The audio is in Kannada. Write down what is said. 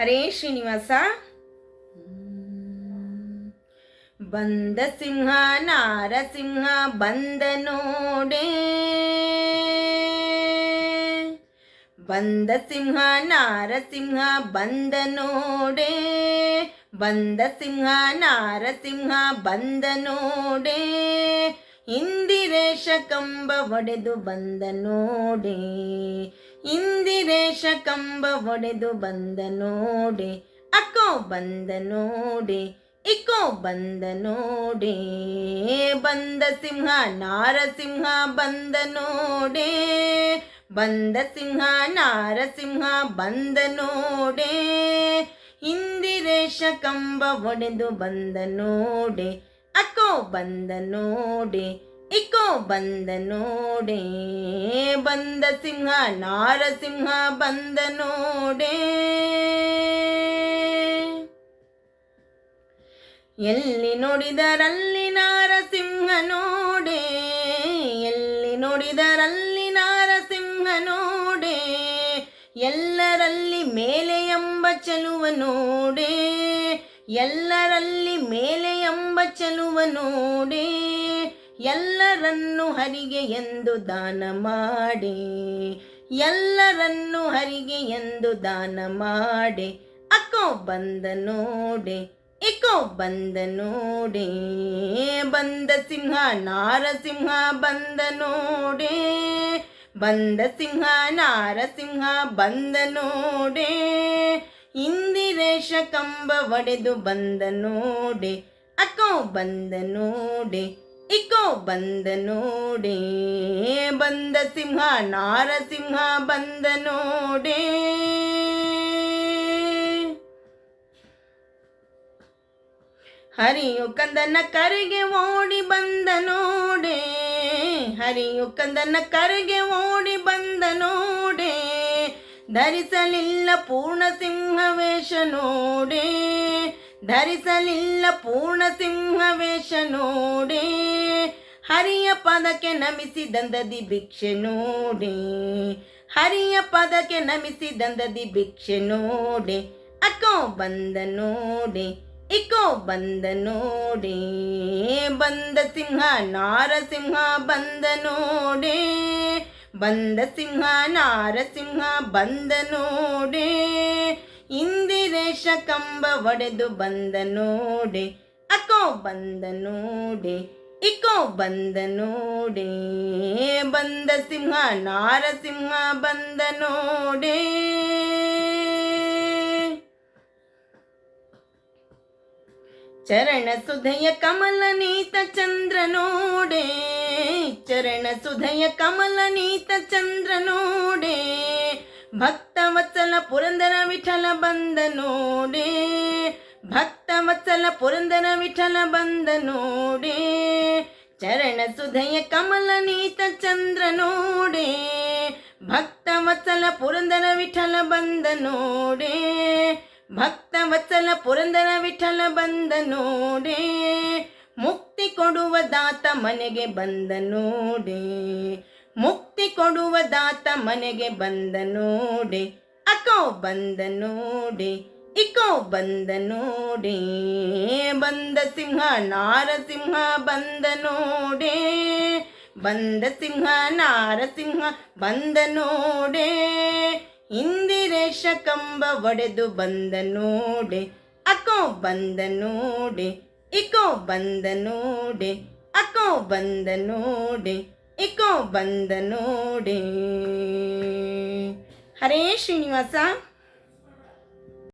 ಹರೇ ಶ್ರೀನಿವಾಸ. ಬಂದ ಸಿಂಹ, ನಾರಸಿಂಹ, ಬಂದ ನೋಡೆ. ಬಂದ ಸಿಂಹ, ನಾರಸಿಂಹ, ಬಂದ ನೋಡೆ. ಬಂದ ಸಿಂಹ, ನಾರಸಿಂಹ, ಬಂದ ನೋಡೆ. ಇಂದಿರೇಶ ಕಂಬ ಒಡೆದು ಬಂದ ನೋಡೆ. ಇಂದಿರೇಶ ಕಂಬ ಒಡೆದು ಬಂದ ನೋಡಿ, ಅಕ್ಕೋ ಬಂದ ನೋಡಿ, ಇಕ್ಕೋ ಬಂದ ನೋಡೆ, ಬಂದ ಸಿಂಹ ನಾರಸಿಂಹ ಬಂದ ನೋಡೆ, ಬಂದ ಸಿಂಹ ನಾರಸಿಂಹ ಬಂದ ನೋಡೆ, ಇಂದಿರೇಶ ಕಂಬ ಒಡೆದು ಬಂದ ನೋಡೆ, ಅಕ್ಕೋ ಬಂದ ನೋಡೆ ಇಕ್ಕೋ ಬಂದ ನೋಡೆ, ಬಂದ ಸಿಂಹ, ನಾರಸಿಂಹ ಬಂದ ನೋಡೆ. ಎಲ್ಲಿ ನೋಡಿದರಲ್ಲಿ ನಾರಸಿಂಹ ನೋಡೆ, ಎಲ್ಲಿ ನೋಡಿದರಲ್ಲಿ ನಾರಸಿಂಹ ನೋಡೆ, ಎಲ್ಲರಲ್ಲಿ ಮೇಲೆ ಎಂಬ ಚೆಲುವ ನೋಡೆ, ಎಲ್ಲರಲ್ಲಿ ಮೇಲೆ ಎಂಬ ಚೆಲುವ ನೋಡೆ. ಎಲ್ಲರನ್ನು ಹರಿಗೆ ಎಂದು ದಾನ ಮಾಡಿ, ಎಲ್ಲರನ್ನು ಹರಿಗೆ ಎಂದು ದಾನ ಮಾಡಿ, ಅಕ್ಕೋ ಬಂದ ನೋಡೆ ಇಕೋ ಬಂದ ನೋಡೆ, ಬಂದ ಸಿಂಹ ನಾರಸಿಂಹ ಬಂದ ನೋಡೆ, ಬಂದ ಸಿಂಹ ನಾರಸಿಂಹ ಬಂದ ನೋಡೆ, ಇಂದಿರೇಶ ಕಂಬ ಒಡೆದು ಬಂದ ನೋಡೆ, ಅಕ್ಕೋ ಬಂದ ನೋಡೆ. ಇಕೋ ಬಂದ ನೋಡಿ, ಬಂದ ಸಿಂಹ, ನಾರಸಿಂಹ ಬಂದ ನೋಡಿ. ಹರಿಯು ಕಂದನ ಕರೆಗೆ ಓಡಿ ಬಂದ ನೋಡಿ, ಹರಿಯು ಕಂದನ ಕರೆಗೆ ಓಡಿ ಬಂದ ನೋಡಿ. ಧರಿಸಲಿಲ್ಲ ಪೂರ್ಣ ಸಿಂಹವೇಶ ನೋಡೆ. ಧರಿಸಲಿಲ್ಲ ಪೂರ್ಣ ಸಿಂಹವೇಶ ನೋಡಿ. ಹರಿಯ ಪದಕ್ಕೆ ನಮಿಸಿದಂದದಿ ಭಿಕ್ಷೆ ನೋಡಿ. ಹರಿಯ ಪದಕ್ಕೆ ನಮಿಸಿದಂದದಿ ಭಿಕ್ಷೆ ನೋಡಿ. ಅಕ್ಕೋ ಬಂದ ನೋಡಿ ಇಕೋ ಬಂದ ನೋಡಿ. ಬಂದ ಸಿಂಹ ನಾರಸಿಂಹ ಬಂದ ನೋಡಿ. ಬಂದ ಸಿಂಹ ನಾರಸಿಂಹ ಬಂದ ನೋಡೆ. ಇಂದಿರೇಶ ಕಂಬ ಒಡೆದು ಬಂದ ನೋಡೆ, ಅಕೋ ಬಂದ ನೋಡೆ, ಇಕೋ ಬಂದ ನೋಡೆ, ಬಂದ ಸಿಂಹ, ನಾರಸಿಂಹ ಬಂದ ನೋಡೆ. ಚರಣ ಸುಧಯ ಕಮಲ ನೀತ ಚಂದ್ರ ನೋಡೆ, ಚರಣ ಸುಧಯ ಕಮಲ ನೀತ ಚಂದ್ರ ನೋಡೆ. ಭಕ್ತ ವತ್ಸಲ ಪುರಂದರ ವಿಠಲ ಬಂದ ನೋಡಿ. ಭಕ್ತ ವತ್ಸಲ ಪುರಂದರ ವಿಠಲ ಬಂದ ನೋಡಿ. ಚರಣ ಸುಧಯ ಕಮಲ ನೀತ ಚಂದ್ರ ನೋಡಿ. ಭಕ್ತ ವತ್ಸಲ ಪುರಂದರ ವಿಠಲ ಬಂದ ನೋಡಿ. ಭಕ್ತ ವತ್ಸಲ ಪುರಂದರ ವಿಠಲ ಬಂದ ನೋಡಿ. ಮುಕ್ತಿ ಕೊಡುವ ದಾತ ಮನೆಗೆ ಬಂದ ನೋಡೆ. ಮುಕ್ತಿ ಕೊಡುವ ದಾತ ಮನೆಗೆ ಬಂದ ನೋಡಿ ಅಕೋ ಬಂದ ನೋಡಿ ಇಕೋ ಬಂದ ನೋಡಿ, ಬಂದ ಸಿಂಹ ನಾರಸಿಂಹ ಬಂದ ನೋಡೆ, ಬಂದ ಸಿಂಹ ನಾರಸಿಂಹ ಬಂದ ನೋಡೆ, ಇಂದಿರೇಶ ಕಂಬ ಒಡೆದು ಬಂದ ನೋಡೆ ಅಕೋ ಬಂದ ನೋಡೆ ಇಕೋ ಬಂದ ನೋಡೆ ಅಕೋ ಬಂದ ನೋಡೆ ಇಕೋ ಬಂದ ನೋಡಿ. ಹರೇ ಶ್ರೀನಿವಾಸ.